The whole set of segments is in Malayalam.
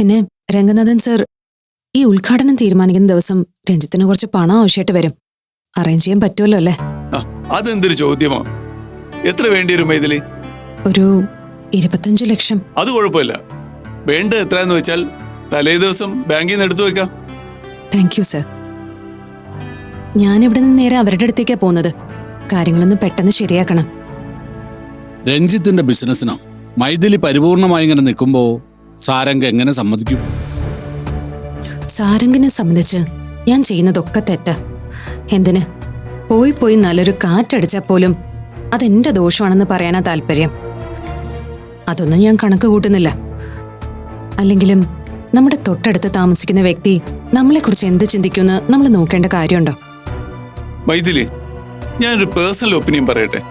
പിന്നെ രംഗനാഥൻ സർ ഈ ഉദ്ഘാടനം തീരുമാനിക്കുന്ന ദിവസം രഞ്ജിത്തിന് കുറച്ച് പണം ആവശ്യമായിട്ട് വരും. അറേഞ്ച് ചെയ്യാൻ പറ്റുമല്ലോ അല്ലേ? ആ, അതെന്തൊരു ചോദ്യമോ. എത്ര വേണ്ടി വരും ഇതിൽ? ഒരു ഇരുപത്തഞ്ച് ലക്ഷം. അത് കുഴപ്പമില്ല. വേണ്ട എത്രയെന്ന് വെച്ചാൽ തലേ ദിവസം ബാങ്കിൽ നിന്ന് എടുത്തു വെക്കാം. താങ്ക് യു സർ ഞാനിവിടെ നിന്ന് നേരെ അവരുടെ അടുത്തേക്കാ പോകുന്നത്. കാര്യങ്ങളൊന്നും പെട്ടെന്ന് ശരിയാക്കണം. രഞ്ജിത്തിന്റെ ബിസിനസ്സിനോ മൈഥിലി പരിപൂർണമായി ഇങ്ങനെ നിൽക്കുമ്പോ സാരംഗ് എങ്ങനെ സമ്മതിക്കും? സാരംഗിനെ സംബന്ധിച്ച് ഞാൻ ചെയ്യുന്നതൊക്കെ തെറ്റ. എന്തിന്? പോയി പോയി നല്ലൊരു കാറ്റടിച്ചാൽ പോലും അതെന്റെ ദോഷമാണെന്ന് പറയാനാ താല്പര്യം. അതൊന്നും ഞാൻ കണക്ക് കൂട്ടുന്നില്ല. അല്ലെങ്കിലും നമ്മുടെ തൊട്ടടുത്ത് താമസിക്കുന്ന വ്യക്തി നമ്മളെക്കുറിച്ച് എന്ത് ചിന്തിക്കുമെന്ന് നമ്മൾ നോക്കേണ്ട കാര്യമുണ്ടോ? വൈദ്യുലി ഞാനൊരു പേഴ്സണൽ ഒപ്പീനിയൻ പറയട്ടെ.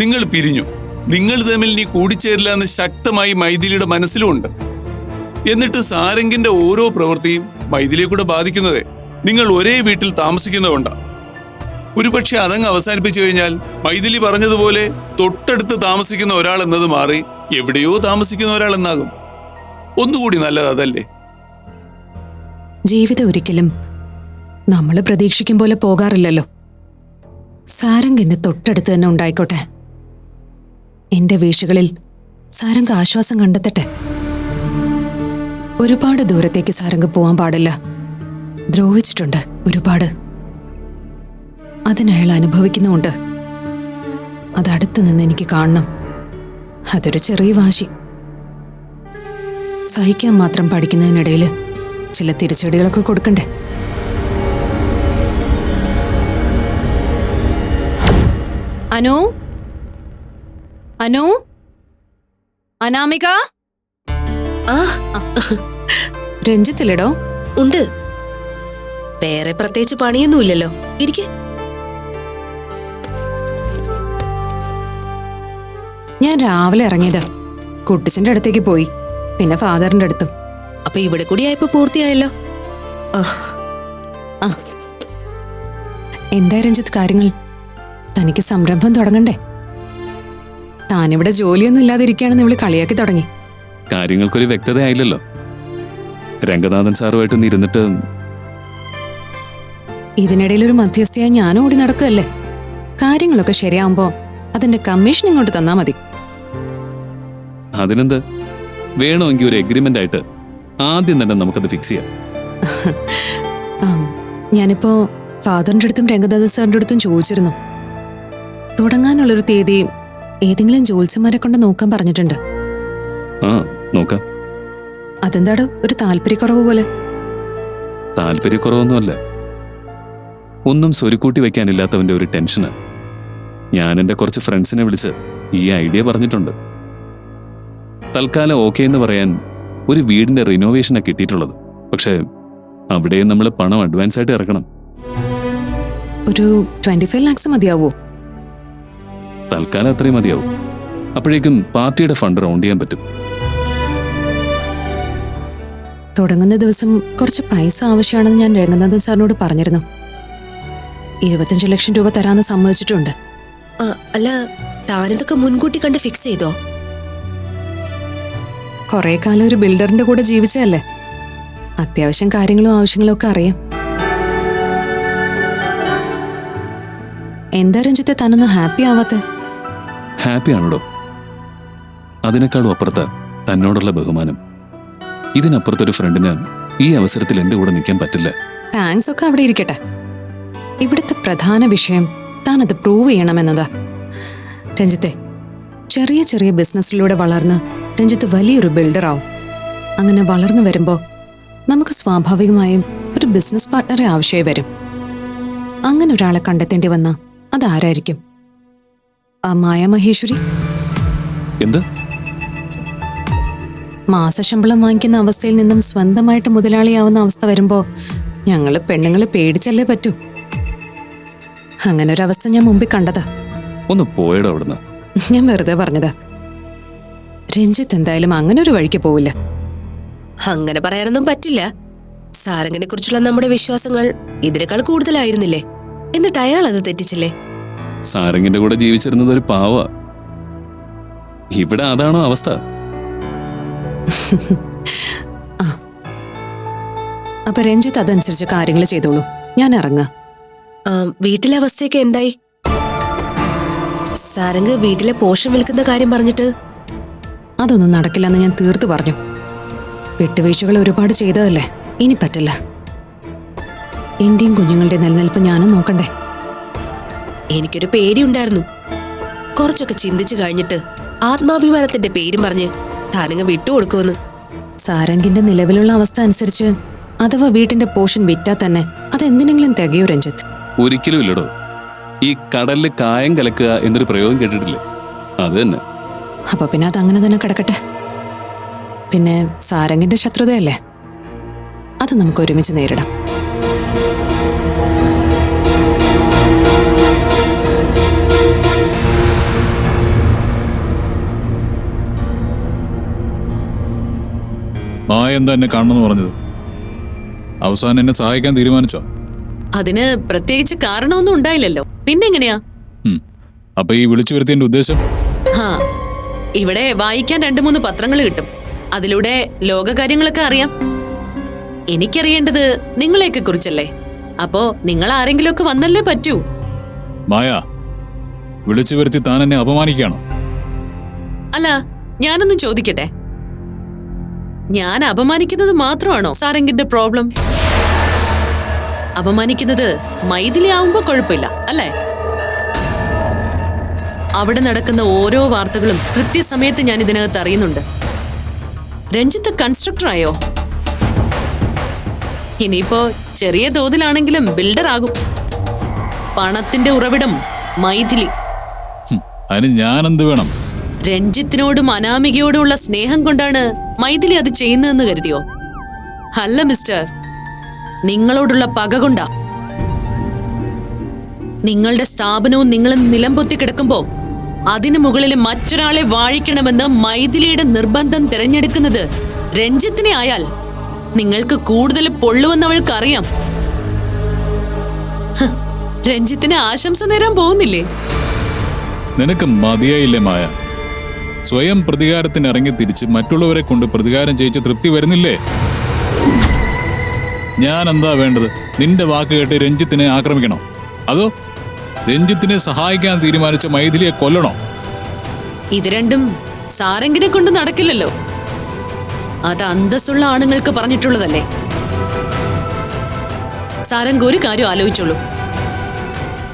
നിങ്ങൾ പിരിഞ്ഞു. നിങ്ങൾ തമ്മിൽ നീ കൂടിച്ചേരില്ല എന്ന് ശക്തമായി മൈഥിലിയുടെ മനസ്സിലുമുണ്ട്. എന്നിട്ട് സാരംഗിന്റെ ഓരോ പ്രവൃത്തിയും മൈഥിലിയെ കൂടെ ബാധിക്കുന്നതേ നിങ്ങൾ ഒരേ വീട്ടിൽ താമസിക്കുന്നതുകൊണ്ടാണ് ഒരുപക്ഷെ അതങ്ങ് അവസാനിപ്പിച്ചു കഴിഞ്ഞാൽ മൈഥിലി പറഞ്ഞതുപോലെ തൊട്ടടുത്ത് താമസിക്കുന്ന ഒരാൾ എന്നത് മാറി എവിടെയോ താമസിക്കുന്ന ഒരാൾ എന്നാകും. ഒന്നുകൂടി നല്ലത് അതല്ലേ? ജീവിതം ഒരിക്കലും നമ്മൾ പ്രതീക്ഷിക്കും പോലെ പോകാറില്ലല്ലോ. സാരംഗ് എന്നെ തൊട്ടടുത്ത് തന്നെ ഉണ്ടായിക്കോട്ടെ. എന്റെ വീഴ്ചകളിൽ സാരംഗ് ആശ്വാസം കണ്ടെത്തട്ടെ? ഒരുപാട് ദൂരത്തേക്ക് സാരംഗ് പോവാൻ പാടില്ല. ദ്രോഹിച്ചിട്ടുണ്ട് ഒരുപാട്. അതിനയാൾ അനുഭവിക്കുന്നുമുണ്ട്. അതടുത്ത് നിന്ന് എനിക്ക് കാണണം. അതൊരു ചെറിയ വാശി. സഹിക്കാൻ മാത്രം പഠിക്കുന്നതിനിടയിൽ ചില തിരിച്ചടികളൊക്കെ കൊടുക്കണ്ടേ? അനു? അനു? അനാമിക? ആ. രഞ്ജിത്തില്ലടോ? ഉണ്ട്. വേറെ പ്രത്യേകിച്ച് പണിയൊന്നുമില്ലല്ലോ. ഇരിക്കെ. ഞാൻ രാവിലെ ഇറങ്ങിയത്. കുട്ടിച്ചന്റെ അടുത്തേക്ക് പോയി. പിന്നെ ഫാദറിന്റെ അടുത്തും. അപ്പൊ ഇവിടെ കൂടി ആയപ്പോ പൂർത്തിയായല്ലോ. എന്താ രഞ്ജിത്ത് കാര്യങ്ങൾ? തനിക്ക് സംരംഭം തുടങ്ങണ്ടേ? താനിവിടെ ജോലിയൊന്നും ഇല്ലാതിരിക്കുകയാണെന്ന് ഇവൾ കളിയാക്കി തുടങ്ങി. കാര്യങ്ങൾക്കൊരു വ്യക്തതയായില്ലല്ലോ. രംഗനാഥൻ സാറുമായിട്ട് ഇരുന്നിട്ട് ഇതിനിടയിൽ ഒരു മധ്യസ്ഥയായി ഞാനും ഓടി നടക്കുകയല്ലേ? കാര്യങ്ങളൊക്കെ ശരിയാവുമ്പോ അതിന്റെ കമ്മീഷൻ ഇങ്ങോട്ട് തന്നാ മതി. അതിനെന്ത്? വേണമെങ്കിൽ ഒരു എഗ്രിമെന്റ് ആയിട്ട് ആദ്യം തന്നെ നമുക്കത് ഫിക്സ് ചെയ്യാം. ഞാനിപ്പോ ഫാദറിന്റെ അടുത്തും രംഗദാസ് സാറിന്റെ അടുത്തും ചോദിച്ചിരുന്നു. തുടങ്ങാനുള്ളൊരു തീയതി ഏതെങ്കിലും ജോത്സ്യന്മാരെ കൊണ്ട് നോക്കാൻ പറഞ്ഞിട്ടുണ്ട്. ആ നോക്കാം. അതെന്താടോ ഒരു താല്പര്യക്കുറവ് പോലെ? താല്പര്യക്കുറവൊന്നുമല്ല. ഒന്നും സ്വരുക്കൂട്ടി വെക്കാനില്ലാത്തവന്റെ ഒരു ടെൻഷന്. ഞാൻ എന്റെ കുറച്ച് ഫ്രണ്ട്സിനെ വിളിച്ച് ഈ ഐഡിയ പറഞ്ഞിട്ടുണ്ട്. തൽക്കാലം ഓക്കെ എന്ന് പറയാൻ ഒരു വീടിന്റെ റിനോവേഷനാണ് കിട്ടിയിട്ടുള്ളത്. പക്ഷേ അവിടെയും നമ്മൾ പണം അഡ്വാൻസ് ആയിട്ട് ഇറക്കണം. ഒരു ട്വന്റി ഫൈവ് ലാക്സ് മതിയാവോ? തൽക്കാലം അത്രയും മതിയാവും. അപ്പോഴേക്കും പാർട്ടിയുടെ ഫണ്ട് റൗണ്ട് ചെയ്യാൻ പറ്റും. തുടങ്ങുന്ന ദിവസം കുറച്ച് പൈസ ആവശ്യമാണെന്ന് ഞാൻ രംഗനാഥൻ സാറിനോട് പറഞ്ഞിരുന്നു. ഇരുപത്തഞ്ച് ലക്ഷം രൂപ തരാന്ന് സമ്മതിച്ചിട്ടുണ്ട്. അല്ല താനിതൊക്കെ മുൻകൂട്ടി കണ്ട് ഫിക്സ് ചെയ്തോ? കുറെ കാലം ഒരു ബിൽഡറിന്റെ കൂടെ ജീവിച്ചതല്ലേ? അത്യാവശ്യം കാര്യങ്ങളും ആവശ്യങ്ങളും ഒക്കെ അറിയാം. എന്താ രഞ്ജിത്തെ താനൊന്നും ഹാപ്പി ആവാത്ത? ഹാപ്പി ആണല്ലോ അതിനേക്കാളും അപ്പുറത്ത് തന്നോടുള്ള ബഹുമാനം. ഇതിനപ്പുറത്തൊരു ഫ്രണ്ടിന് ഈ അവസരത്തിൽ എന്റെ കൂടെ നിൽക്കാൻ പറ്റില്ല. താങ്ക്സ് ഒക്കെ അവിടെ ഇരിക്കട്ടെ. ഇവിടുത്തെ പ്രധാന വിഷയം താൻ അത് പ്രൂവ് ചെയ്യണമെന്നതാ. രഞ്ജിത്തെ ചെറിയ ചെറിയ ബിസിനസ്സിലൂടെ വളർന്ന് രഞ്ജിത്ത് വലിയൊരു ബിൽഡറാവും അങ്ങനെ വളർന്നു വരുമ്പോൾ നമുക്ക് സ്വാഭാവികമായും ഒരു ബിസിനസ് പാർട്ട്ണറെ ആവശ്യമായി വരും. അങ്ങനെ ഒരാളെ കണ്ടെത്തേണ്ടി വന്ന അതാരായിരിക്കും? ആ മായ മഹേശ്വരി? എന്ത്? മാസശമ്പളം വാങ്ങിക്കുന്ന അവസ്ഥയിൽ നിന്നും സ്വന്തമായിട്ട് മുതലാളിയാവുന്ന അവസ്ഥ വരുമ്പോ ഞങ്ങൾ പെണ്ണുങ്ങളെ പേടിച്ചല്ലേ പറ്റൂ? അങ്ങനെ ഒരു അവസ്ഥ ഞാൻ മുമ്പിൽ കണ്ടതാ. ഒന്ന് പോയടോ അവിടുന്ന്. ഞാൻ വെറുതെ പറഞ്ഞതാ. രഞ്ജിത്ത് എന്തായാലും അങ്ങനെ ഒരു വഴിക്ക് പോവില്ല. അങ്ങനെ പറയാനൊന്നും പറ്റില്ല. സാരംഗനെ കുറിച്ചുള്ള നമ്മുടെ വിശ്വാസങ്ങൾ ഇതിനേക്കാൾ കൂടുതലായിരുന്നില്ലേ? എന്നിട്ട് അയാൾ അത് തെറ്റിച്ചില്ലേ? സാരംഗിന്റെ കൂടെ ജീവിച്ചിരുന്നത് ഒരു പാവ. ഇവിടെ അതാണോ അവസ്ഥ? അപ്പൊ രഞ്ജിത്ത് അതനുസരിച്ച് കാര്യങ്ങൾ ചെയ്തോളൂ. ഞാൻ ഇറങ്ങാം. വീട്ടിലെ അവസ്ഥയൊക്കെ എന്തായി? സാരംഗ് വീട്ടിലെ പോഷൻ വിൽക്കുന്ന കാര്യം പറഞ്ഞിട്ട്? അതൊന്നും നടക്കില്ലെന്ന് ഞാൻ തീർത്തു പറഞ്ഞു. വിട്ടുവീഴ്ചകൾ ഒരുപാട് ചെയ്തതല്ലേ? ഇനി പറ്റില്ല. എന്റെയും കുഞ്ഞുങ്ങളുടെ നിലനിൽപ്പ് ഞാനും നോക്കണ്ടേ? എനിക്കൊരു പേടിയുണ്ടായിരുന്നു. കുറച്ചൊക്കെ ചിന്തിച്ചു കഴിഞ്ഞിട്ട് ആത്മാഭിമാനത്തിന്റെ പേരും പറഞ്ഞ് താനങ്ങ് വിട്ടുകൊടുക്കുമെന്ന്. സാരംഗിന്റെ നിലവിലുള്ള അവസ്ഥ അനുസരിച്ച് അഥവാ വീട്ടിന്റെ പോഷൻ വിറ്റാ തന്നെ അതെന്തിനെങ്കിലും തികയോ രഞ്ജിത്ത്? ഒരിക്കലും ഇല്ലടോ. ഈ കടലിൽ കായം കലക്കുക എന്നൊരു പ്രയോഗം കേട്ടിട്ടില്ലേ? അത് തന്നെ. അപ്പൊ പിന്നെ അത് അങ്ങനെ തന്നെ കിടക്കട്ടെ. പിന്നെ സാരംഗിന്റെ ശത്രുതയല്ലേ? അത് നമുക്ക് ഒരുമിച്ച് നേരിടാം. മായ എന്താ എന്നെ കാണണമെന്ന് പറഞ്ഞത്? അവസാനം എന്നെ സഹായിക്കാൻ തീരുമാനിച്ചോ? അതിന് പ്രത്യേകിച്ച് കാരണമൊന്നും ഉണ്ടായില്ലല്ലോ. പിന്നെ എങ്ങനെയാ അപ്പൊ ഈ വിളിച്ചു വരുത്തിന്റെ ഉദ്ദേശം? ഹാ. ഇവിടെ വായിക്കാൻ രണ്ടു മൂന്ന് പത്രങ്ങൾ കിട്ടും. അതിലൂടെ ലോകകാര്യങ്ങളൊക്കെ അറിയാം. എനിക്കറിയേണ്ടത് നിങ്ങളെയൊക്കെ കുറിച്ചല്ലേ? അപ്പോ നിങ്ങൾ ആരെങ്കിലുമൊക്കെ വന്നല്ലേ പറ്റൂ? മായ വിളിച്ചു വരുത്തി താൻ എന്നെ അപമാനിക്കുകയാണോ? അല്ല ഞാനൊന്നും ചോദിക്കട്ടെ? ഞാൻ അപമാനിക്കുന്നത് മാത്രമാണോ സാറെങ്കിന്റെ പ്രോബ്ലം? അപമാനിക്കുന്നത് മൈഥിലി ആവുമ്പോ കുഴപ്പമില്ല അല്ലേ? അവിടെ നടക്കുന്ന ഓരോ വാർത്തകളും കൃത്യസമയത്ത് ഞാൻ ഇതിനകത്ത് അറിയുന്നുണ്ട്. രഞ്ജിത്ത് കൺസ്ട്രക്ടറായോ ഇനിയിപ്പോ ചെറിയ തോതിലാണെങ്കിലും ബിൽഡർ ആകും. പണത്തിന്റെ ഉറവിടം മൈഥിലി. അതിന് ഞാനെന്ത് വേണം? രഞ്ജിത്തിനോടും അനാമികയോടുമുള്ള സ്നേഹം കൊണ്ടാണ് മൈഥിലി അത് ചെയ്യുന്നതെന്ന് കരുതിയോ? അല്ല മിസ്റ്റർ. നിങ്ങളോടുള്ള പക കൊണ്ടാ. നിങ്ങളുടെ സ്ഥാപനവും നിങ്ങളും നിലംപൊത്തി കിടക്കുമ്പോ അതിനു മുകളിൽ മറ്റൊരാളെ വാഴിക്കണമെന്ന് മൈഥിലിയുടെ നിർബന്ധം തിരഞ്ഞെടുക്കുന്നത് രഞ്ജിത്തിനെ ആയാൽ നിങ്ങൾക്ക് കൂടുതൽ പൊള്ളുവെന്ന് അവൾക്കറിയാം. രഞ്ജിത്തിന് ആശംസ നേരാൻ പോകുന്നില്ലേ? നിനക്ക് മതിയായില്ലേ മായ? സ്വയം പ്രതികാരത്തിന് ഇറങ്ങി തിരിച്ച് മറ്റുള്ളവരെ കൊണ്ട് പ്രതികാരം ചെയ്യിച്ച് തൃപ്തി വരുന്നില്ലേ? ഞാൻ എന്താ വേണ്ടത്? നിന്റെ വാക്ക് കേട്ട് രഞ്ജിത്തിനെ ആക്രമിക്കണോ? അതോ രഞ്ജിത്തിനെ സഹായിക്കാൻ തീരുമാനിച്ച മൈഥിലിയെ കൊല്ലണോ? ഇത് രണ്ടും സാരംഗിനെ കൊണ്ട് നടക്കില്ലല്ലോ. അത് അന്തസ്സുള്ള ആണുങ്ങൾക്ക് പറഞ്ഞിട്ടുള്ളതല്ലേ? സാരംഗ് ഒരു കാര്യം ആലോചിച്ചോളൂ.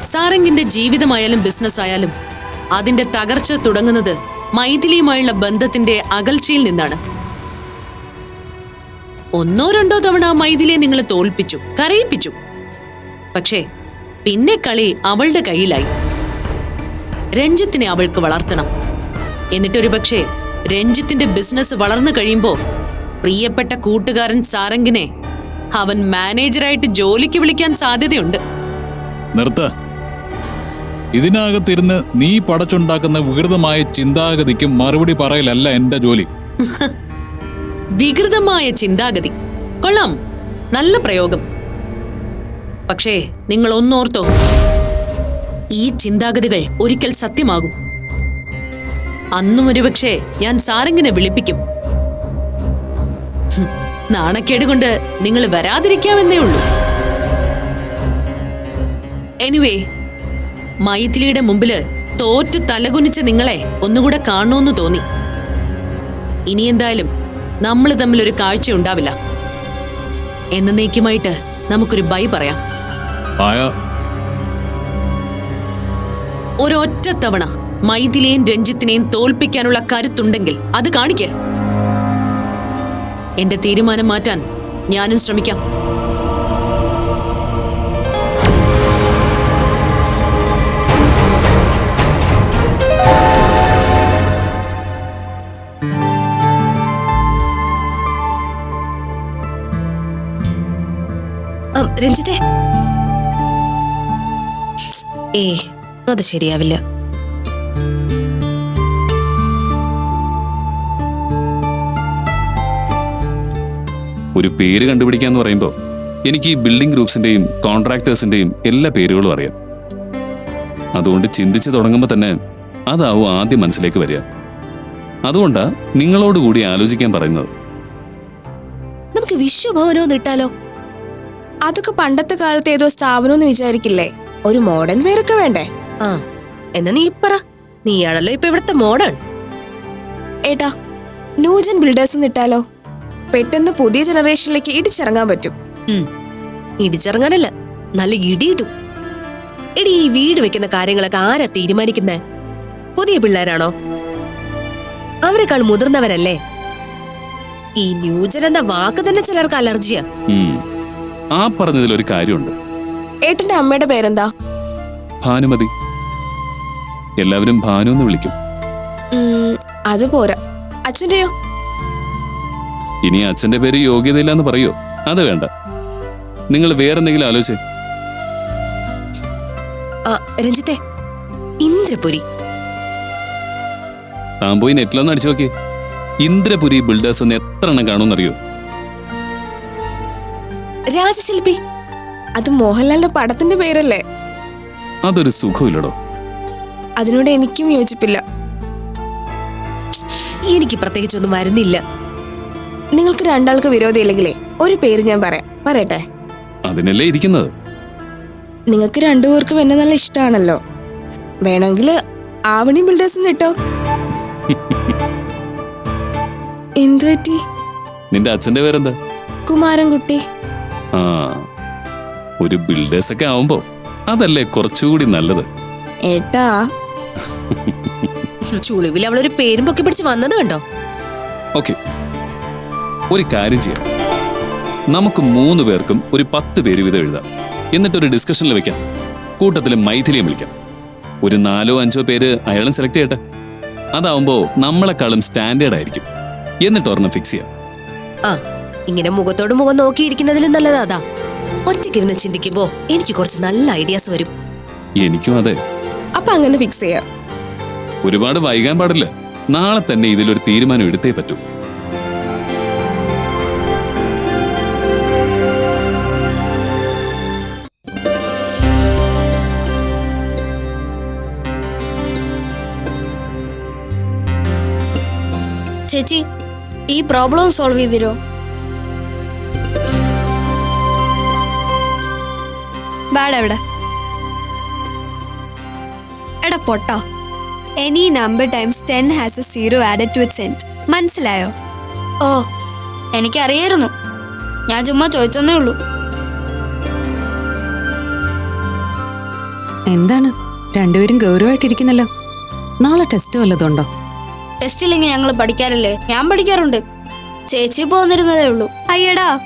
സാരംഗിന്റെ ജീവിതമായാലും ബിസിനസ് ആയാലും അതിന്റെ തകർച്ച തുടങ്ങുന്നത് മൈഥിലിയുമായുള്ള ബന്ധത്തിന്റെ അകൽച്ചയിൽ നിന്നാണ്. ഒന്നോ രണ്ടോ തവണ മൈഥിലിയെ നിങ്ങൾ തോൽപ്പിച്ചു കരയിപ്പിച്ചു. പക്ഷേ പിന്നെ കളി അവളുടെ കയ്യിലായി. രഞ്ജിത്തിനെ അവൾക്ക് വളർത്തണം. എന്നിട്ടൊരു പക്ഷേ രഞ്ജിത്തിന്റെ ബിസിനസ് വളർന്നു കഴിയുമ്പോ പ്രിയപ്പെട്ട കൂട്ടുകാരൻ സാരംഗിനെ അവൻ മാനേജറായിട്ട് ജോലിക്ക് വിളിക്കാൻ സാധ്യതയുണ്ട്. നിർത്ത. ഇതിനകത്തിരുന്ന് നീ പടച്ചുണ്ടാക്കുന്ന വികൃതമായ ചിന്താഗതിക്ക് മറുപടി പറയലല്ല എന്റെ ജോലി. വികൃതമായ ചിന്താഗതി. കൊള്ളാം. നല്ല പ്രയോഗം. പക്ഷേ നിങ്ങൾ ഒന്നോർത്തോ ഈ ചിന്താഗതികൾ ഒരിക്കൽ സത്യമാകും. അന്നും ഒരുപക്ഷെ ഞാൻ സാരംഗിനെ വിളിപ്പിക്കും. നാണക്കേട് കൊണ്ട് നിങ്ങൾ വരാതിരിക്കാമെന്നേ ഉള്ളൂ. എനിവേ മൈഥിലിയുടെ മുമ്പിൽ തോറ്റു തലകുനിച്ച നിങ്ങളെ ഒന്നുകൂടെ കാണണമെന്ന് തോന്നി. ഇനി എന്തായാലും നമ്മൾ തമ്മിൽ ഒരു കാഴ്ച ഉണ്ടാവില്ല. എന്നേക്കുമായിട്ട് നമുക്കൊരു ബൈ പറയാം. ഒരൊറ്റ തവണ മൈഥിലിയും രഞ്ജിത്തിനെയും തോൽപ്പിക്കാനുള്ള കരുത്തുണ്ടെങ്കിൽ അത് കാണിക്കേ. എന്റെ തീരുമാനം മാറ്റാൻ ഞാനും ശ്രമിക്കാം. ഏ അത് ശരിയാവില്ല. ഒരു പേര് കണ്ടുപിടിക്കാന്ന് പറയുമ്പോൾ എനിക്ക് ഈ ബിൽഡിംഗ് ഗ്രൂപ്പ്സിന്റെയും കോൺട്രാക്ടേഴ്സിന്റെയും എല്ലാ പേരുകളും അറിയാം. അതുകൊണ്ട് ചിന്തിച്ചു തുടങ്ങുമ്പോൾ തന്നെ അതാവും ആദ്യം മനസ്സിലേക്ക് വരിക. അതുകൊണ്ടാ നിങ്ങളോട് കൂടി ആലോചിക്കാൻ പറയുന്നത്. നമുക്ക് വിശ്വഭവനോ ഇട്ടാലോ? അതൊക്കെ പണ്ടത്തെ കാലത്ത് ഏതോ സ്ഥാപനം എന്ന് വിചാരിക്കില്ലേ? ഒരു മോഡേൺ പേരൊക്കെ വേണ്ടേ? ആ എന്നാ നീ പറ. നീയാണല്ലോ ഇപ്പൊ ഇവിടുത്തെ മോഡേൺ ഏട്ടാ ന്യൂജൻ ബിൽഡേഴ്സ് ഇട്ടാലോ? പെട്ടെന്ന് പുതിയ ജനറേഷനിലേക്ക് ഇടിച്ചിറങ്ങാൻ പറ്റും. ഇടിച്ചിറങ്ങാനല്ല നല്ല ഇടിയിട്ടു എടി ഈ വീട് വെക്കുന്ന കാര്യങ്ങളൊക്കെ ആരാ തീരുമാനിക്കുന്നേ? പുതിയ പിള്ളേരാണോ? അവരെക്കാൾ മുതിർന്നവരല്ലേ? ഈ ന്യൂജൻ എന്ന വാക്ക് തന്നെ ചിലർക്ക് അലർജിയാ. ആ പറഞ്ഞതിൽ ഒരു കാര്യമുണ്ട്. ഏട്ടന്റെ അമ്മയുടെ പേരെന്താ? ഭാനുമതി. എല്ലാവരും ഭാനു എന്ന് വിളിക്കും. അത് പോരാ. അച്ഛന്റെയോ? ഇനി അച്ഛന്റെ പേര് യോഗ്യതയില്ല എന്ന് പറയോ? അത് വേണ്ട. നിങ്ങൾ വേറെന്തെങ്കിലും ആലോചിച്ചേ. രഞ്ജിത്തെ ഇന്ദ്രപുരി. താൻ പോയി നെറ്റിലൊന്ന് അടിച്ചു നോക്കി. ഇന്ദ്രപുരി ബിൽഡേഴ്സ് എന്ന് എത്ര എണ്ണം കാണുമെന്നറിയോ? രാജശില്പി അത് മോഹൻലാലിന്റെ പടത്തിന്റെ പേരല്ലേ? അതൊരു സുഖമില്ലടോ. അതിനോട് എനിക്കും യോജിപ്പില്ല. എനിക്ക് പ്രത്യേകിച്ച് ഒന്നും വരുന്നില്ല. നിങ്ങൾക്ക് രണ്ടാൾക്ക് വിരോധമില്ലെങ്കിലേ ഒരു പേര് ഞാൻ പറയാം. പറയട്ടെ? അതിനല്ലേ ഇരിക്കുന്നത്? നിങ്ങൾക്ക് രണ്ടുപേർക്കും എന്നെ നല്ല ഇഷ്ടമാണല്ലോ. വേണമെങ്കിൽ ആവണി ബിൽഡേഴ്സ് ഇട്ടോ? എന്തു പറ്റി? നിന്റെ അച്ഛന്റെ പേരെന്താ? കുമാരൻകുട്ടി. ആ ഒരു ബിൽഡേഴ്സ് ഒക്കെ ആവുമ്പോ അതല്ലേ കുറച്ചുകൂടി നല്ലത്. ഏട്ടാ. ചുളിവിൽ ഒരു പേരും പൊക്കി പിടിച്ച് വന്നത് കണ്ടോ? ഓക്കെ. ഒരു കാര്യം ചെയ്യാം. നമുക്ക് മൂന്ന് പേർക്കും ഒരു പത്ത് പേര് വീതം എഴുതാം. എന്നിട്ടൊരു ഡിസ്കഷനിൽ വെക്കാം. കൂട്ടത്തിൽ മൈഥിലിയും വിളിക്കാം. ഒരു നാലോ അഞ്ചോ പേര് അയാളും സെലക്ട് ചെയ്യട്ടെ. അതാവുമ്പോ നമ്മളെക്കാളും സ്റ്റാൻഡേർഡ് ആയിരിക്കും. എന്നിട്ട് ഒരെണ്ണം ഫിക്സ് ചെയ്യാം. ആ ഇങ്ങനെ മുഖത്തോട് മുഖം നോക്കിയിരിക്കുന്നതിലും നല്ലതാ ഒറ്റക്കിരുന്ന് ഒറ്റയ്ക്കിരുന്ന് ചിന്തിക്കുമ്പോ എനിക്ക് കുറച്ച് നല്ല ഐഡിയാസ് വരും. എനിക്കും അതെ. അപ്പൊ അങ്ങനെ ഫിക്സ് ചെയ്യാം. ഒരുപാട് വൈകാൻ പാടില്ല. നാളെ തന്നെ ഇതിലൊരു തീരുമാനം എടുത്തേ പറ്റൂ. ചേച്ചി ഈ പ്രോബ്ലം സോൾവ് ചെയ്ത് തരുമോ ബാഡ് എവിടെ എടാ പൊട്ടോ any number times ten has a zero added to it sent മനസ്സിലായോ? ഓ എനിക്കറിയായിരുന്നു. ഞാൻ ചുമ്മാ ചോദിച്ചെന്നേ ഉള്ളൂ. എന്താണ്? രണ്ടുപേരും ഗൗരവമായിട്ടിരിക്കുന്നല്ലോ. നാളെ ടെസ്റ്റ് വല്ലതുണ്ടോ ടെസ്റ്റ് ഇല്ലെങ്കിൽ ഞങ്ങൾ പഠിക്കാറില്ലേ? ഞാൻ പഠിക്കാറുണ്ട്. ചേച്ചി പോന്നിരുന്നതേ ഉള്ളൂ. അയ്യടാ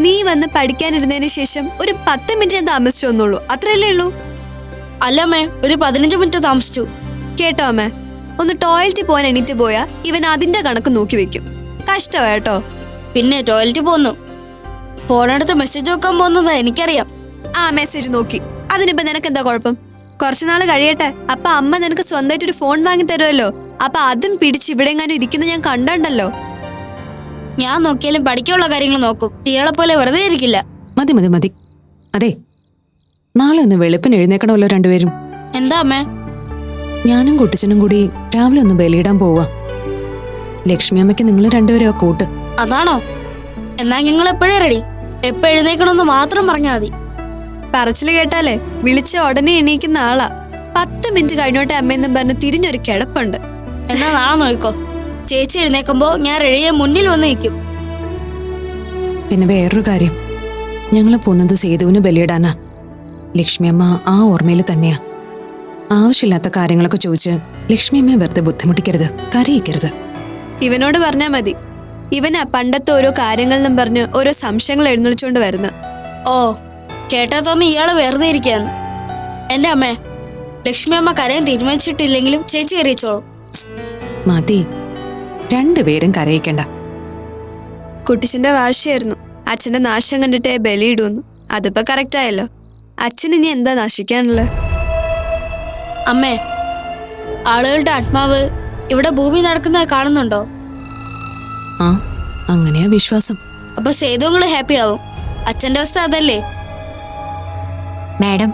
നീ വന്ന് പഠിക്കാനിരുന്നതിന് ശേഷം ഒരു പത്ത് മിനിറ്റ് താമസിച്ചു വന്നുള്ളൂ അത്രയല്ലേ ഉള്ളൂ? അല്ലമ്മേ ഒരു പതിനഞ്ച് മിനിറ്റ് താമസിച്ചു. കേട്ടോ അമ്മേ ഒന്ന് ടോയ്ലറ്റിൽ പോകാൻ എണീറ്റ് പോയാ ഇവൻ അതിന്റെ കണക്ക് നോക്കി വെക്കും. കഷ്ടമായിട്ടോ പിന്നെ ടോയ്ലറ്റിൽ പോന്നു. ഫോണെടുത്ത് മെസ്സേജ് നോക്കാൻ പോകുന്നതാ എനിക്കറിയാം. ആ മെസ്സേജ് നോക്കി. അതിനിപ്പോ നിനക്ക് എന്താ കുഴപ്പം? കുറച്ചു നാൾ കഴിയട്ടെ. അപ്പൊ അമ്മ നിനക്ക് സ്വന്തമായിട്ട് ഒരു ഫോൺ വാങ്ങി തരുമല്ലോ. അപ്പൊ അതും പിടിച്ച് ഇവിടെ എങ്ങാനും ഇരിക്കുന്ന ഞാൻ കണ്ടണ്ടല്ലോ. ഞാൻ നോക്കിയാലും പഠിക്കാനുള്ള കാര്യങ്ങൾ നോക്കും. ഇയാളെ പോലെ വെറുതെ ഇരിക്കില്ല. മതി മതി മതി. അതെ നാളെ ഒന്ന് വെളുപ്പിന് എഴുന്നേക്കണമല്ലോ രണ്ടുപേരും. എന്താ അമ്മേ? ഞാനും കുട്ടിച്ചനും കൂടി രാവിലെ ഒന്ന് ബലിയിടാൻ പോവാ. ലക്ഷ്മി അമ്മയ്ക്ക് നിങ്ങൾ രണ്ടുപേരും ആ കൂട്ട്. അതാണോ? എന്നാ ഞങ്ങൾ എപ്പോഴേ റെഡി എപ്പോ എഴുന്നേക്കണമെന്ന് മാത്രം പറഞ്ഞാൽ മതി. പറച്ചിൽ കേട്ടാലേ വിളിച്ച ഉടനെ എണീക്കുന്ന ആളാ. പത്ത് മിനിറ്റ് കഴിഞ്ഞോട്ടെ അമ്മയെന്നും പറഞ്ഞ് തിരിഞ്ഞൊരു കിടപ്പുണ്ട്. എന്നാ നാളെ നോക്കോ ചേച്ചി എഴുന്നേക്കുമ്പോ ഞാൻ റെഡിയെ മുന്നിൽ വന്ന് നിൽക്കും. പിന്നെ വേറൊരു കാര്യം. ഞങ്ങൾ പോകുന്നത് സേതുവിന് ബലിയിടാനാ. ലക്ഷ്മി അമ്മ ആ ഓർമ്മയിൽ തന്നെയാ. ആവശ്യമില്ലാത്ത കാര്യങ്ങളൊക്കെ ചോദിച്ച് ലക്ഷ്മി അമ്മയെ വെറുതെ ബുദ്ധിമുട്ടിക്കരുത് കരയിക്കരുത്. ഇവനോട് പറഞ്ഞാ മതി. ഇവനാ പണ്ടത്തെ ഓരോ കാര്യങ്ങളെന്നും പറഞ്ഞ് ഓരോ സംശയങ്ങൾ എഴുന്നള്ളിച്ചോണ്ട് വരുന്നത് ഓ കേട്ടാ തോന്നി ഇയാൾ വെറുതെ ഇരിക്കാന്ന്. എന്റെ അമ്മേ ലക്ഷ്മി അമ്മ കരയാൻ തീരുമാനിച്ചിട്ടില്ലെങ്കിലും ചേച്ചി അറിയിച്ചോളൂ മതി. രണ്ടുപേരും കരയിക്കണ്ട. കുട്ടിച്ചന്റെ വാശിയായിരുന്നു. അച്ഛന്റെ നാശം കണ്ടിട്ടേ ബലിയിടുന്നു അതിപ്പോ കറക്റ്റ് ആയല്ലോ. അച്ഛൻ ഇനി എന്താ നശിക്കാനുള്ളത് അമ്മേ ആളുകളുടെ ആത്മാവ് ഇവിടെ ഭൂമി നടക്കുന്നത് കാണുന്നുണ്ടോ? ആ അങ്ങനെയാ വിശ്വാസം. അപ്പൊ സേതുങ്ങൾ ഹാപ്പി ആവും. അച്ഛന്റെ അവസ്ഥ അതല്ലേ? മാഡം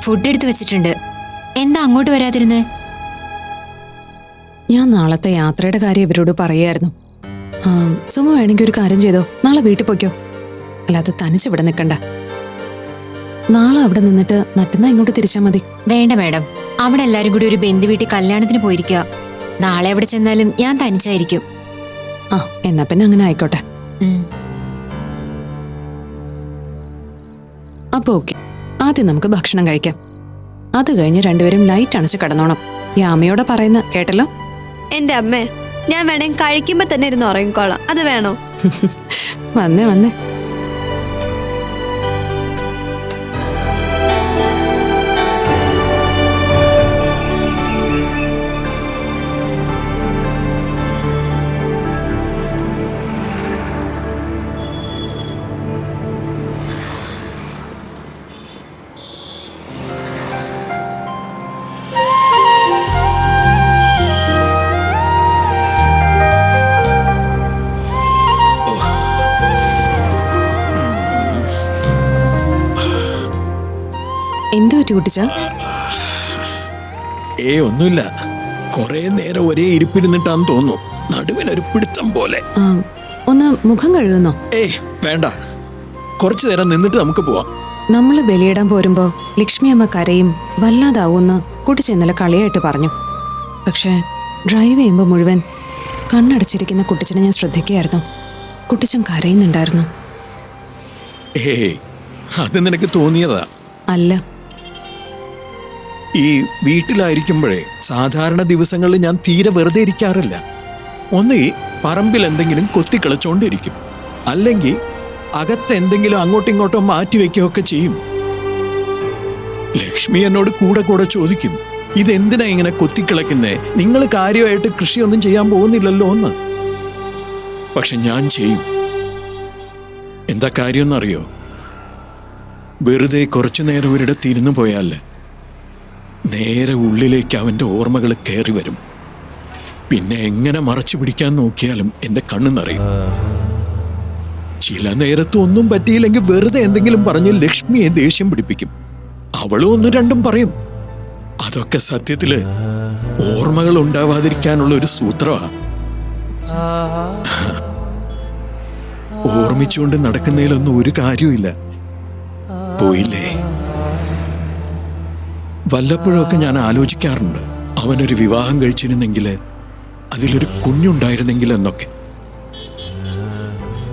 ഫുഡ് എടുത്തു വെച്ചിട്ടുണ്ട്. എന്താ അങ്ങോട്ട് വരാതിരുന്നേ? ഞാൻ നാളത്തെ യാത്രയുടെ കാര്യം ഇവരോട് പറയായിരുന്നു. ആ, സുമ വേണമെങ്കിൽ ഒരു കാര്യം ചെയ്തോ? നാളെ വീട്ടിൽ പോയിക്കോ. അല്ലാതെ തനിച്ചിവിടെ നിൽക്കണ്ട. നാളെ അവിടെ നിന്നിട്ട് മറ്റന്നാ ഇങ്ങോട്ട് തിരിച്ചാൽ മതി. വേണ്ട മാഡം. അവിടെ എല്ലാരും കൂടി ഒരു ബന്ധു വീട്ടിൽ കല്യാണത്തിന് പോയിരിക്കുക നാളെ അവിടെ ചെന്നാലും ഞാൻ തനിച്ചായിരിക്കും. ആ എന്നാ പിന്നെ അങ്ങനെ ആയിക്കോട്ടെ. അപ്പൊ ഓക്കെ. ആദ്യം നമുക്ക് ഭക്ഷണം കഴിക്കാം. അത് കഴിഞ്ഞ് രണ്ടുപേരും ലൈറ്റ് അണച്ച് കിടന്നോണം. അമ്മയോടെ പറയുന്ന കേട്ടല്ലോ? എന്റെ അമ്മേ ഞാൻ വേണേ കഴിക്കുമ്പോ തന്നെ ഇരുന്ന് ഉറങ്ങിക്കോളാം. അത് വേണോ? വന്നേ വന്നേ. പറ്റി കുട്ടിച്ച? ഏ ഒന്നുമില്ല. കൊറേ നേരം ഒരേ ഇരിപ്പിരുന്നിട്ടാന്ന് തോന്നുന്നു. നടുവിനൊരു പിടുത്തം പോലെ. ഒന്ന് മുഖം കഴുകുന്നോ? ഏയ് വേണ്ട. കുറച്ചു നേരം നിന്നിട്ട് നമുക്ക് പോവാം. നമ്മൾ ബലിയിടാൻ പോരുമ്പോ ലക്ഷ്മി അമ്മ കരയും വല്ലാതാവൂന്ന് കുട്ടിച്ച ഇന്നലെ കളിയായിട്ട് പറഞ്ഞു. പക്ഷേ ഡ്രൈവ് ചെയ്യുമ്പോൾ മുഴുവൻ കണ്ണടച്ചിരിക്കുന്ന കുട്ടിച്ചനെ ഞാൻ ശ്രദ്ധിക്കുകയായിരുന്നു. കുട്ടിച്ചൻ കരയുന്നുണ്ടായിരുന്നു. ഏയ് അത് നിനക്ക് തോന്നിയതാ. അല്ല ഈ വീട്ടിലായിരിക്കുമ്പോഴേ സാധാരണ ദിവസങ്ങളിൽ ഞാൻ തീരെ വെറുതെ ഇരിക്കാറില്ല. ഒന്ന് പറമ്പിൽ എന്തെങ്കിലും കൊത്തിക്കളിച്ചോണ്ടിരിക്കും. അല്ലെങ്കിൽ അകത്ത് എന്തെങ്കിലും അങ്ങോട്ടും ഇങ്ങോട്ടോ മാറ്റി വെക്കുകയൊക്കെ ചെയ്യും. ലക്ഷ്മി എന്നോട് കൂടെ കൂടെ ചോദിക്കും ഇതെന്തിനാ ഇങ്ങനെ കൊത്തിക്കിളക്കുന്നേ? നിങ്ങൾ കാര്യമായിട്ട് കൃഷിയൊന്നും ചെയ്യാൻ പോകുന്നില്ലല്ലോ എന്ന്. പക്ഷെ ഞാൻ ചെയ്യും. എന്താ കാര്യമെന്നറിയോ? വെറുതെ കുറച്ചു നേരം ഒരിടത്ത് ഇരുന്നു പോയാൽ നേരെ ഉള്ളിലേക്ക് അവന്റെ ഓർമ്മകൾ കയറി വരും. പിന്നെ എങ്ങനെ മറച്ചു പിടിക്കാൻ നോക്കിയാലും എന്റെ കണ്ണു നിറയും. ചില നേരത്ത് ഒന്നും പറ്റിയില്ലെങ്കിൽ വെറുതെ എന്തെങ്കിലും പറഞ്ഞ് ലക്ഷ്മിയെ ദേഷ്യം പിടിപ്പിക്കും. അവളും ഒന്നും രണ്ടും പറയും. അതൊക്കെ സത്യത്തിൽ ഓർമ്മകൾ ഉണ്ടാവാതിരിക്കാനുള്ള ഒരു സൂത്രമാ ഓർമ്മിച്ചുകൊണ്ട് നടക്കുന്നതിലൊന്നും ഒരു കാര്യമില്ല പോയില്ലേ? വല്ലപ്പോഴൊക്കെ ഞാൻ ആലോചിക്കാറുണ്ട്. അവനൊരു വിവാഹം കഴിച്ചിരുന്നെങ്കിൽ അതിലൊരു കുഞ്ഞുണ്ടായിരുന്നെങ്കിൽ എന്നൊക്കെ.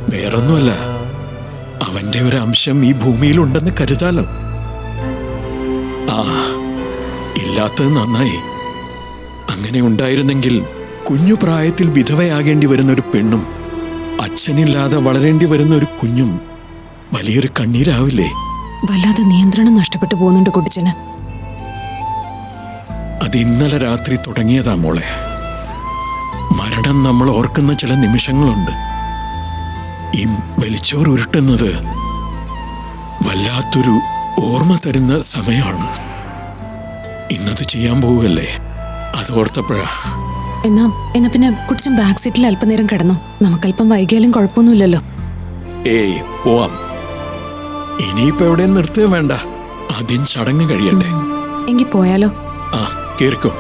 വേറൊന്നുമല്ല അവന്റെ ഒരു അംശം ഈ ഭൂമിയിലുണ്ടെന്ന് കരുതാലോ. ആ ഇല്ലാത്തത് നന്നായി. അങ്ങനെ ഉണ്ടായിരുന്നെങ്കിൽ കുഞ്ഞു പ്രായത്തിൽ വിധവയാകേണ്ടി വരുന്ന ഒരു പെണ്ണും അച്ഛനില്ലാതെ വളരേണ്ടി വരുന്ന ഒരു കുഞ്ഞും വലിയൊരു കണ്ണീരാവില്ലേ? വല്ലാതെ നിയന്ത്രണം നഷ്ടപ്പെട്ടു പോകുന്നുണ്ട് കുട്ടിച്ചന്. അത് ഇന്നലെ രാത്രി തുടങ്ങിയതാ മോളെ. മരണം നമ്മൾ ഓർക്കുന്ന ചില നിമിഷങ്ങളുണ്ട്. ഈ വലിച്ചോർ ഉരുട്ടുന്നത് വല്ലാത്തൊരു ഓർമ്മ തരുന്ന സമയമാണ്. ഇന്നത് ചെയ്യാൻ പോവുകയല്ലേ? അത് ഓർത്തപ്പോഴാ. എന്നാ എന്നാ പിന്നെ കുറച്ച് ബാക്ക് സീറ്റിൽ അല്പനേരം കിടന്നു. നമുക്കല്പം വൈകിയാലും കുഴപ്പമൊന്നുമില്ലല്ലോ. ഏയ് പോവാം. ഇനിയിപ്പോ എവിടെയും നിർത്തുക വേണ്ട. ആദ്യം ചടങ്ങ് കഴിയണ്ടേ എങ്കിൽ പോയാലോ? ആ. കേറിക്കോ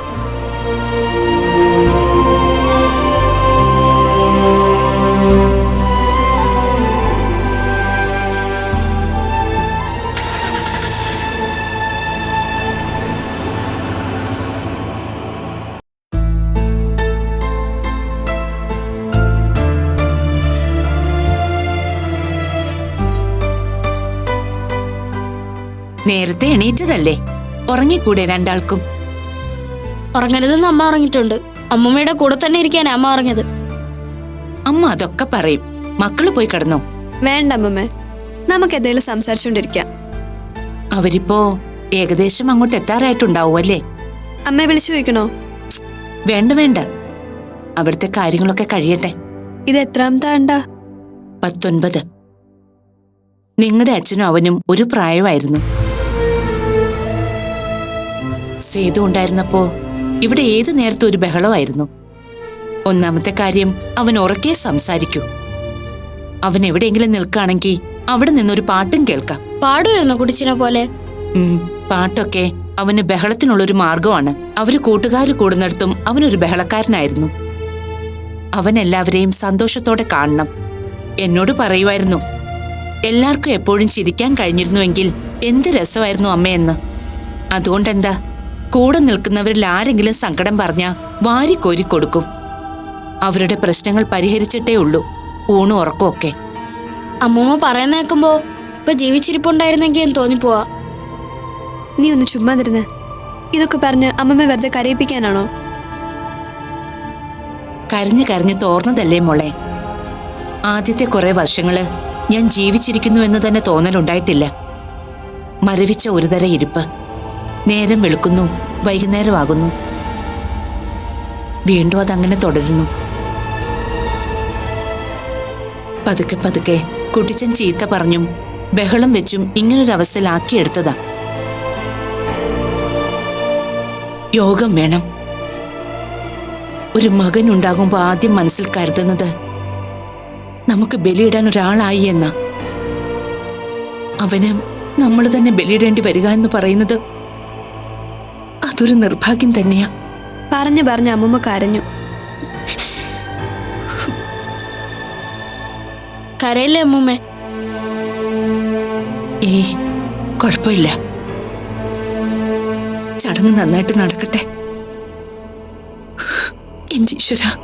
നേരത്തെ എണീറ്റതല്ലേ? ഉറങ്ങിക്കൂടെ രണ്ടാൾക്കും? ഉറങ്ങരുതെന്ന് അമ്മ ഉറങ്ങിയിട്ടുണ്ട് അമ്മൂമ്മയുടെ കൂടെ തന്നെ ഇരിക്കാൻ അമ്മ ഉറങ്ങിയത് അമ്മ അതൊക്കെ പറയും. മക്കൾ പോയി കിടന്നോ? വേണ്ട അമ്മമ്മേ. നമുക്ക് എന്തെങ്കിലും സംസാരിച്ചുകൊണ്ടിരിക്കാം അവരിപ്പോ ഏകദേശം അങ്ങോട്ട് എത്താറായിട്ടുണ്ടാവും അല്ലേ? അമ്മയെ വിളിച്ചു ചോദിക്കണോ? വേണ്ട വേണ്ട. അവിടുത്തെ കാര്യങ്ങളൊക്കെ കഴിയട്ടെ. ഇത് എത്രാമത്തെ ആണ്ടാ? പത്തൊൻപത്. നിങ്ങളുടെ അച്ഛനും അവനും ഒരു പ്രായമായിരുന്നു. സേതു ഉണ്ടായിരുന്നപ്പോ ഇവിടെ ഏത് നേരത്തും ഒരു ബഹളമായിരുന്നു. ഒന്നാമത്തെ കാര്യം അവൻ ഉറക്കെ സംസാരിക്കൂ. അവൻ എവിടെയെങ്കിലും നിൽക്കുകയാണെങ്കിൽ അവിടെ നിന്നൊരു പാട്ടും കേൾക്കാം. പാടുമായിരുന്നു കുടിച്ചിനെ പോലെ? പാട്ടൊക്കെ അവന് ബഹളത്തിനുള്ളൊരു മാർഗമാണ് അവർ കൂട്ടുകാർ കൂടുന്നിടത്തും അവനൊരു ബഹളക്കാരനായിരുന്നു. അവൻ എല്ലാവരെയും സന്തോഷത്തോടെ കാണണം. എന്നോട് പറയുമായിരുന്നു എല്ലാവർക്കും എപ്പോഴും ചിരിക്കാൻ കഴിഞ്ഞിരുന്നുവെങ്കിൽ എന്ത് രസമായിരുന്നു അമ്മയെന്ന്. അതുകൊണ്ടെന്താ? കൂടെ നിൽക്കുന്നവരിൽ ആരെങ്കിലും സങ്കടം വാരി വാരിക്കോരി കൊടുക്കും. അവരുടെ പ്രശ്നങ്ങൾ പരിഹരിച്ചിട്ടേ ഉള്ളൂ. ഊണും ഉറക്കമൊക്കെ അമ്മൂമ്മ പറയുന്ന കേൾക്കുമ്പോ ഇപ്പൊ ജീവിച്ചിരിപ്പുണ്ടായിരുന്നെങ്കിൽ എന്ന് തോന്നിപ്പോവാ. നീ ഒന്ന് ചുമ്മാ തരുന്ന ഇതൊക്കെ പറഞ്ഞ് അമ്മമ്മ വെറുതെ കരയിപ്പിക്കാനാണോ? കരഞ്ഞു കരഞ്ഞു തോർന്നതല്ലേ മോളെ. ആദ്യത്തെ കുറെ വർഷങ്ങൾ ഞാൻ ജീവിച്ചിരിക്കുന്നു എന്ന് തന്നെ തോന്നലുണ്ടായിട്ടില്ല. മരവിച്ച ഒരുതര ഇരിപ്പ്. നേരം വെളുക്കുന്നു. വൈകുന്നേരമാകുന്നു. വീണ്ടും അതങ്ങനെ തുടരുന്നു. പതുക്കെ പതുക്കെ കുട്ടിച്ചൻ ചീത്ത പറഞ്ഞും ബഹളം വെച്ചും ഇങ്ങനൊരവസ്ഥയിലാക്കിയെടുത്തതാ. യോഗം വേണം. ഒരു മകൻ ഉണ്ടാകുമ്പോൾ ആദ്യം മനസ്സിൽ കരുതുന്നത് നമുക്ക് ബലിയിടാൻ ഒരാളായി എന്ന. അവന് നമ്മൾ തന്നെ ബലിയിടേണ്ടി വരിക എന്ന് പറയുന്നത് അതൊരു നിർഭാഗ്യം തന്നെയാ. പറഞ്ഞു പറഞ്ഞ് അമ്മമ്മ കരഞ്ഞു. കരയില്ലേ അമ്മൂമ്മേ? ഏയ് കുഴപ്പമില്ല. ചടങ്ങ് നന്നായിട്ട് നടക്കട്ടെ. എന്റെ ഈശ്വര.